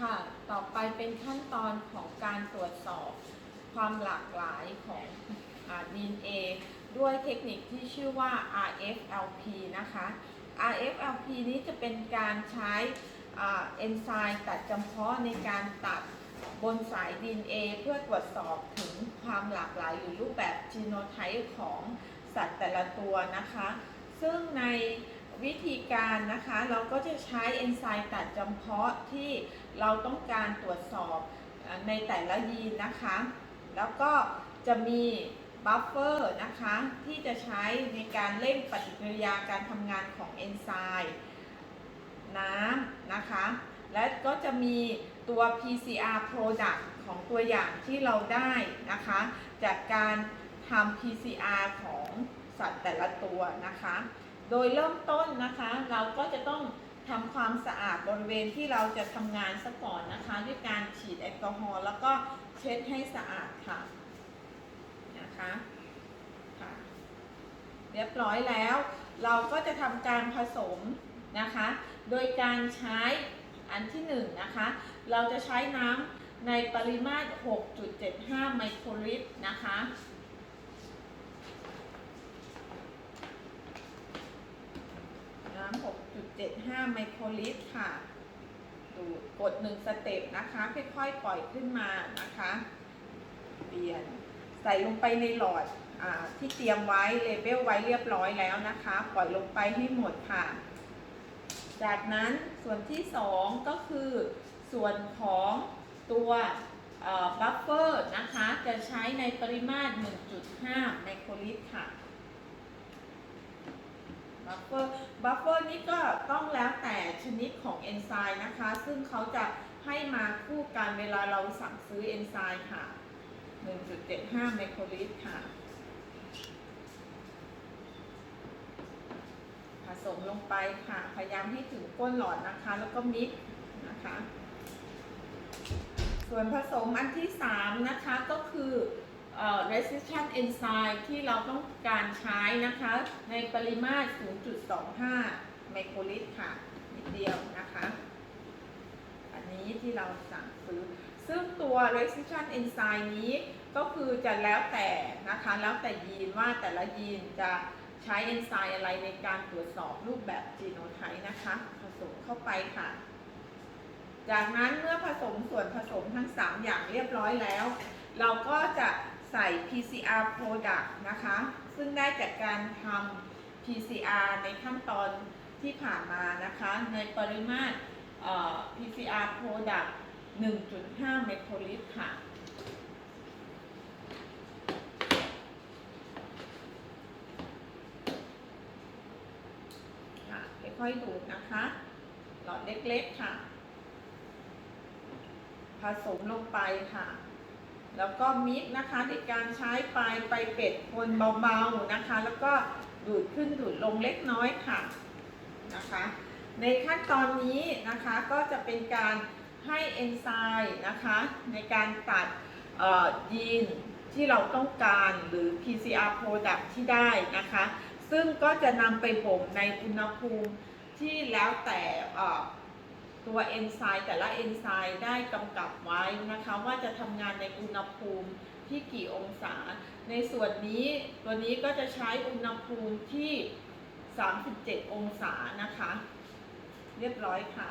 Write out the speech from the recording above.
ค่ะ ต่อไปเป็นขั้นตอนของการตรวจสอบความหลากหลายของอ่า DNA ด้วยเทคนิคที่ชื่อว่า RFLP นะคะ RFLP นี้จะเป็นการใช้เอนไซม์ตัดจำเพาะในการตัดบนสาย DNA เพื่อตรวจสอบถึงความหลากหลายหรือรูปแบบจีโนไทป์ของสัตว์แต่ละตัวนะคะ ซึ่งใน วิธีการนะคะเราก็จะใช้เอนไซม์ตัดจำเพาะที่เราต้องการตรวจสอบในแต่ละยีนนะคะ แล้วก็จะมีบัฟเฟอร์นะคะที่จะใช้ในการเร่งปฏิกิริยาการทำงานของเอนไซม์น้ำนะคะ และก็จะมีตัว PCR product ของตัวอย่างที่เราได้นะคะ จากการทำ PCR ของสัตว์แต่ละตัวนะคะ โดยเริ่มต้นนะคะ เราก็จะต้องทำความสะอาดบริเวณที่เราจะทำงานซะก่อนนะคะ ด้วยการฉีดแอลกอฮอล์แล้วก็เช็ดให้สะอาดค่ะนะคะค่ะ เรียบร้อยแล้ว เราก็จะทำการผสมนะคะ โดยการใช้อันที่หนึ่งนะคะ เราจะใช้น้ำในปริมาตร 6.75 ไมโครลิตรนะคะ น้ำ 75 ไมโครลิตรค่ะ ดูกด 1 สเต็ปนะคะ ค่อยๆ ปล่อยขึ้นมานะคะ เปลี่ยน ใส่ลงไปในหลอดอที่เตรียมไว้เลเบลไว้เรียบร้อยแล้วนะคะ ปล่อยลงไปให้หมดค่ะ จากนั้นส่วนที่ 2 ก็คือส่วนของตัวบัฟเฟอร์นะคะ จะใช้ในปริมาตร 1.5 ไมโครลิตรค่ะ บัฟเฟอร์บัฟเฟอร์นี่ก็ต้องแล้วแต่ชนิดของเอนไซม์นะคะ ซึ่งเขาจะให้มาคู่กันเวลาเราสั่งซื้อเอนไซม์ค่ะ 1.75 ไมโครลิตรค่ะ ผสมลงไปค่ะ พยายามให้ถึงก้นหลอดนะคะ แล้วก็มิกนะคะ ส่วนผสมอันที่ 3 นะคะก็ เอ่อ resistant enzyme ที่เราต้องการใช้นะคะ ในปริมาตร 0.25 ไมโครลิตรค่ะ นิดเดียวนะคะ อันนี้ที่เราสั่งซื้อ ซึ่งตัว resistant enzyme นี้ก็คือจะแล้วแต่นะคะ แล้วแต่ยีนว่าแต่ละยีนจะใช้เอนไซม์อะไรในการตรวจสอบรูปแบบจีโนไทป์นะคะ ผสมเข้าไปค่ะ จากนั้นเมื่อผสมส่วนผสมทั้ง 3 อย่างเรียบร้อยแล้ว เราก็จะ ใส่ PCR product นะคะ ซึ่งได้จากการทำ PCR ในขั้นตอนที่ผ่านมานะคะ ในปริมาตร PCR product 1.5 ไมโครลิตรค่ะค่ะค่อยๆดูดนะคะ หลอดเล็กๆค่ะ ผสมลงไปค่ะ แล้วก็มิกนะคะในการใช้ปลายไปเป็ดคนเบาๆนะคะ แล้วก็ดูดขึ้นดูดลงเล็กน้อยค่ะนะคะ ในขั้นตอนนี้นะคะก็จะเป็นการให้เอนไซม์นะคะในการตัดเอ่อยีนที่เราต้องการหรือ PCR product ที่ได้นะคะ ซึ่งก็จะนำไปบ่มในอุณหภูมิที่แล้วแต่อ่อ ตัวเอนไซม์แต่ละเอนไซม์ได้กำกับไว้นะคะว่าจะทำงานในอุณหภูมิที่กี่องศา ในส่วนนี้ตัวนี้ก็จะใช้อุณหภูมิที่ 37 องศานะคะ เรียบร้อยค่ะ